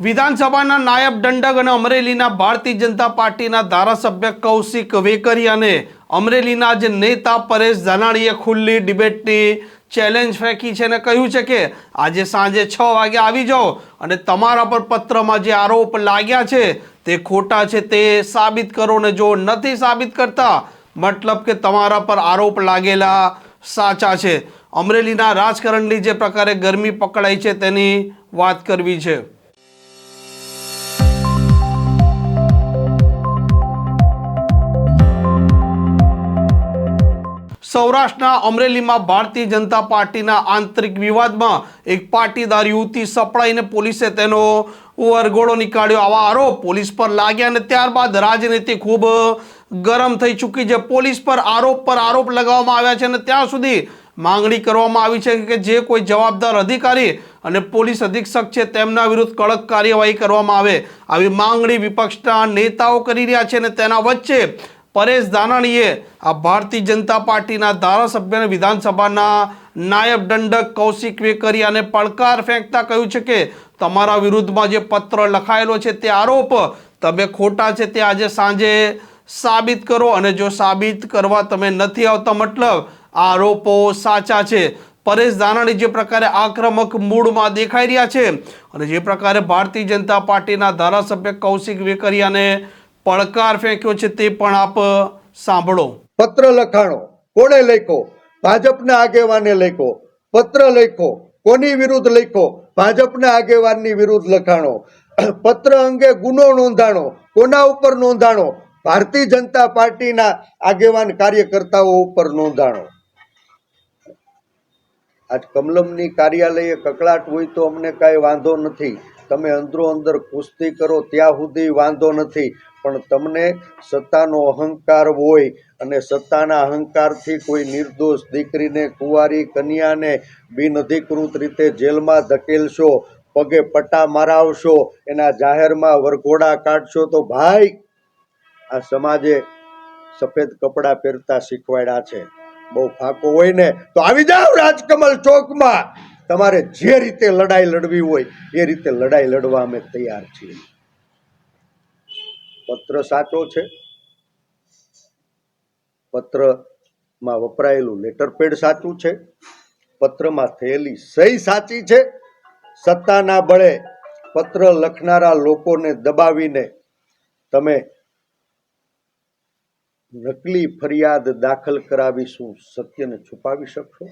વિધાનસભાના નાયબ દંડક અને અમરેલીના ભારતીય જનતા પાર્ટીના ધારાસભ્ય કૌશિક વેકરી અને અમરેલીના જે નેતા પરેશ ધાનાણીએ ખુલ્લી ડિબેટની ચેલેન્જ ફેંકી છે અને કહ્યું છે કે આજે સાંજે છ વાગે આવી જાઓ અને તમારા પર પત્રમાં જે આરોપ લાગ્યા છે તે ખોટા છે તે સાબિત કરો ને જો નથી સાબિત કરતા, મતલબ કે તમારા પર આરોપ લાગેલા સાચા છે. અમરેલીના રાજકારણની જે પ્રકારે ગરમી પકડાઈ છે તેની વાત કરવી છે. સૌરાષ્ટ્રના અમરેલીમાં ભારતીય જનતા પાર્ટીના આંતરિક વિવાદમાં એક પાટીદાર યુવતી સપડાઈને પોલીસે તેનો વરઘોડો નીકાળ્યો. આવા આરોપ પોલીસ પર લાગ્યા અને ત્યારબાદ રાજનીતિ ખૂબ ગરમ થઈ ચૂકી છે. પોલીસ પર આરોપ પર આરોપ લગાવવામાં આવ્યા છે અને ત્યાં સુધી માંગણી કરવામાં આવી છે કે જે કોઈ જવાબદાર અધિકારી અને પોલીસ અધિક્ષક છે તેમના વિરુદ્ધ કડક કાર્યવાહી કરવામાં આવે. આવી માંગણી વિપક્ષના નેતાઓ કરી રહ્યા છે અને તેના વચ્ચે પરેશ ધાનાણીએ આ ભારતીય જનતા પાર્ટીના ધારાસભ્ય અને વિધાનસભાના નાયબ દંડક કૌશિક વેકરિયાને પડકાર ફેંકતા કહ્યું છે કે તમારા વિરુદ્ધમાં જે પત્ર લખાયેલો છે તે આરોપ તમે ખોટા છે તે આજે સાંજે સાબિત કરો અને જો સાબિત કરવા તમે નથી આવતા મતલબ આરોપો સાચા છે. પરેશ ધાનાણી જે પ્રકારે આક્રમક મૂડમાં દેખાઈ રહ્યા છે અને જે પ્રકારે ભારતીય જનતા પાર્ટીના ધારાસભ્ય કૌશિક વેકરિયાને પડકાર ફેંક્યો છે તે પણ આપ સાંભળો. પત્ર લખાણો. કોણે લખ્યો? ભાજપના આગેવાને લખ્યો. પત્ર લખ્યો. કોની વિરુદ્ધ લખ્યો? ભાજપના આગેવાનની વિરુદ્ધ લખાણો. પત્ર અંગે ગુનો નોંધાણો. કોના ઉપર નોંધાણો? ભારતીય જનતા પાર્ટીના આગેવાન કાર્યકર્તાઓ ઉપર નોંધાણો. આજ કમલમની કાર્યાલયે કકળાટ હોય તો અમને કાંઈ વાંધો નથી. તમે અંદરો અંદર કુસ્તી કરો, ત્યાં સુધી વાંધો નથી. પણ તમને સત્તાનો અહંકાર હોય અને સત્તાના અહંકારથી કોઈ નિર્દોષ દીકરીને, કુંવારી કન્યાને બિનઅધિકૃત રીતે જેલમાં ધકેલશો, પગે પટ્ટા મરાવશો, એના જાહેરમાં વરઘોડા કાઢશો તો ભાઈ આ સમાજે સફેદ કપડાં પહેરતા શીખવાડ્યા છે. બહુ ફાકો હોય ને તો આવી જાઓ રાજકમલ ચોકમાં. તમારે જે રીતે લડાઈ લડવી હોય એ રીતે લડાઈ લડવા અમે તૈયાર છીએ. પત્ર સાચો છે? પત્રમાં વપરાયેલું લેટર પેડ સાચું છે? પત્રમાં થયેલી સહી સાચી છે? સત્તાના બળે પત્ર લખનારા લોકોને દબાવીને તમે નકલી ફરિયાદ દાખલ કરાવી શું સત્યને છુપાવી શકશો?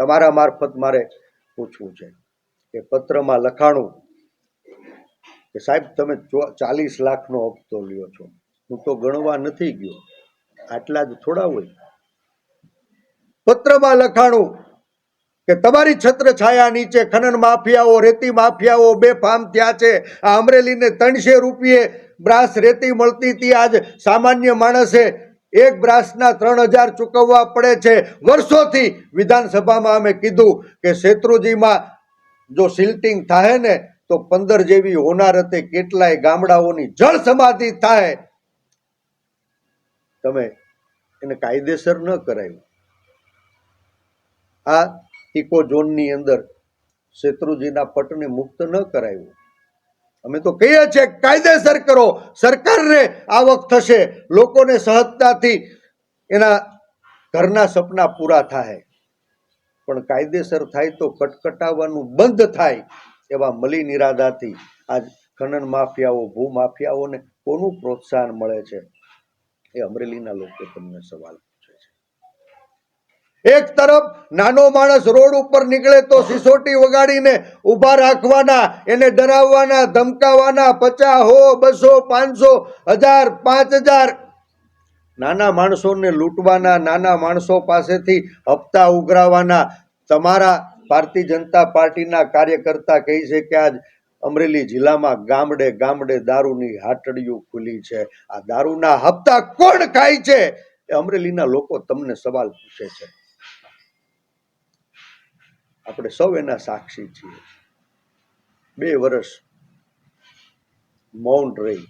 તમારા મારફત મારે પૂછવું છે કે પત્રમાં લખાણું કે સાહેબ, તમે ચાલીસ લાખનો હપ્તો લ્યો છો. હું તો ગણવા નથી ગયો. આટલા જ થોડા હોય. પત્રમાં લખાણું કે તમારી છત્ર છાયા નીચે ખનન માફિયાઓ, રેતી માફિયાઓ બેફામ થયા છે. આ અમરેલીને ત્રણસો રૂપિયે બ્રાસ રેતી મળતી હતી. આજ સામાન્ય માણસે એક બ્રાસના ત્રણ હજાર ચૂકવવા પડે છે. વર્ષોથી વિધાનસભામાં અમે કીધું કે શેત્રુજીમાં જો સિલ્ટિંગ થાય ને તો પંદર જેવી હોનારતે કેટલાય ગામડાઓની જળ સમાધિ થાય. તમે એને કાયદેસર ન કરાયું. આ ઇકો ઝોનની અંદર શેત્રુજીના પટને મુક્ત ન કરાયું. અમે તો કહીએ છીએ, કાયદેસર કરો, સરકારને આવક થશે, લોકોને સહજતાથી એના ઘરના સપના પૂરા થાય. પણ કાયદેસર થાય તો કટકટાવવાનું બંધ થાય. એવા મલી નિરાધાથી આજ ખનન માફિયાઓ, ભૂ માફિયાઓને કોનું પ્રોત્સાહન મળે છે? એ અમરેલીના લોકો તમને સવાલ પૂછે છે. એક તરફ નાનો માણસ રોડ ઉપર નીકળે તો સિસોટી વગાડીને ઊભા રાખવાના, એને ડરાવવાના, ધમકાવાના, પચાસ હો, બસો, પાંચસો, હજાર, પાંચ હજાર. નાના માણસોને લૂંટવાના, નાના માણસો પાસેથી હપ્તા ઉઘરાવાના તમારા ભારતીય જનતા પાર્ટીના કાર્યકર્તા કહે છે કે આજ અમરેલી જિલ્લામાં ગામડે ગામડે દારૂની હાટડીઓ ખુલી છે. આ દારૂના હપ્તા કોણ ખાય છે? એ અમરેલીના લોકો તમને સવાલ પૂછે છે. આપણે સૌ એના સાક્ષી છીએ. બે વર્ષ મૌન રહી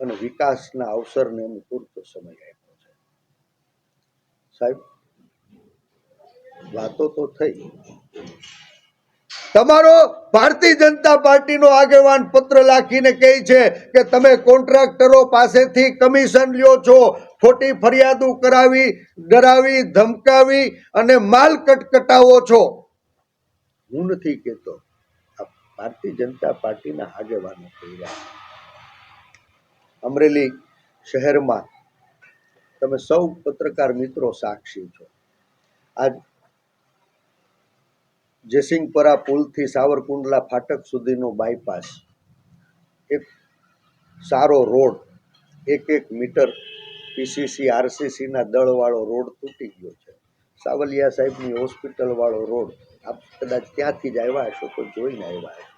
અને વિકાસના અવસરને પૂરતો સમય આપ્યો છે. સાહેબ વાતો તો થઈ. તમારો ભારતીય જનતા પાર્ટીનો આગેવાન પત્ર લાખીને કહે છે કે તમે કોન્ટ્રાક્ટરો પાસેથી કમિશન લ્યો છો, ખોટી ફરિયાદો કરાવી, ડરાવી, ધમકાવી અને માલ કટકટાવો છો. હું નથી કહેતો. આ ભારતીય જનતા પાર્ટીના આગેવાનો કહી રહ્યા અમરેલી શહેરમાં તમે સૌ પત્રકાર મિત્રો સાક્ષી છો. આજ જયસિંહપરા પુલથી સાવરકુંડલા ફાટક સુધીનો બાયપાસ. એક સારો રોડ, એક એક મીટર પીસીસી આરસીસીના દળવાળો રોડ તૂટી ગયો છે. સાવલિયા સાહેબની હોસ્પિટલવાળો રોડ. આપ કદાચ ત્યાંથી જ આવ્યા હશો તો જોઈને આવ્યા હશો.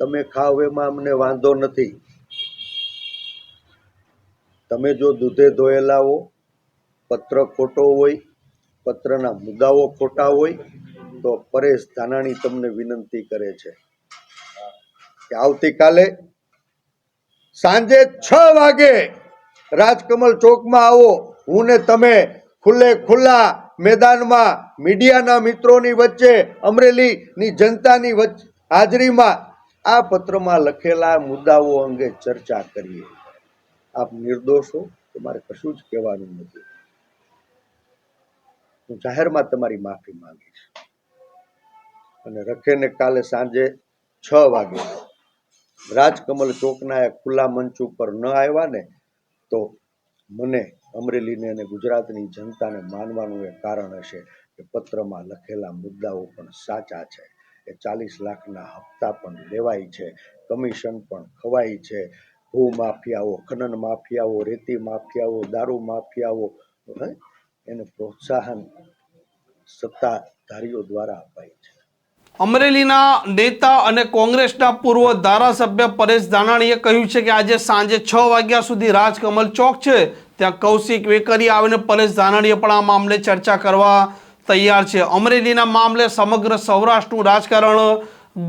તમે ખાવ એમાં અમને વાંધો નથી. તમે જો દૂધે ધોયેલા હો, પત્ર ખોટો હોય પત્રના મુદ્દાઓ ખોટા હોય, તો પરેશ ધાનાણી તમને વિનંતી કરે છે. કે આવતીકાલે સાંજે છ વાગે રાજકમલ ચોકમાં આવો. હું ને તમે ખુલ્લે ખુલ્લા મેદાનમાં મીડિયાના મિત્રોની વચ્ચે, અમરેલીની જનતાની વચ્ચે હાજરીમાં આ પત્રમાં લખેલા મુદ્દાઓ અંગે ચર્ચા કરીએ. આપ નિર્દોષો, તમારે કશું જ કહેવાનું નથી. હું જાહેરમાં તમારી માફી માંગીશ. અને રખેને કાલે સાંજે છ વાગે રાજકમલ ચોકના એ ખુલ્લા મંચ ઉપર ન આવ્યા ને તો મને અમરેલીને અને ગુજરાતની જનતાને માનવાનું એ કારણ હશે કે પત્રમાં લખેલા મુદ્દાઓ પણ સાચા છે. એ ચાલીસ લાખના હપ્તા પણ લેવાય છે, કમિશન પણ ખવાય છે. ભૂ માફિયાઓ, ખનન માફિયાઓ, રેતી માફિયાઓ, દારૂ માફિયાઓ એને પ્રોત્સાહન સત્તાધારીઓ દ્વારા અપાય છે. અમરેલીના નેતા અને કોંગ્રેસના પૂર્વ ધારાસભ્ય પરેશ ધાનાણીએ કહ્યું છે કે આજે સાંજે છ વાગ્યા સુધી રાજકમલ ચોક છે. ત્યાં કૌશિક વેકરી આવીને પરેશ ધાનાણીએ પણ આ મામલે ચર્ચા કરવા તૈયાર છે. અમરેલીના મામલે સમગ્ર સૌરાષ્ટ્રનું રાજકારણ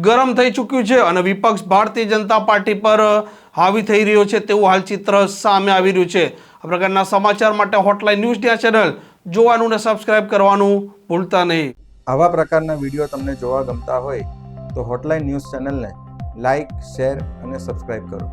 ગરમ થઈ ચૂક્યું છે અને વિપક્ષ ભારતીય જનતા પાર્ટી પર હાવી થઈ રહ્યો છે તેવું હાલ ચિત્ર સામે આવી રહ્યું છે. આ પ્રકારના સમાચાર માટે હોટલાઇન ન્યૂઝ ડિયા ચેનલ જોવાનું ને સબસ્ક્રાઇબ કરવાનું ભૂલતા નહીં. આવા પ્રકારના વીડિયો તમને જોવા ગમતા હોય તો હોટલાઇન ન્યૂઝ ચેનલને લાઇક શેર અને સબસ્ક્રાઇબ કરો.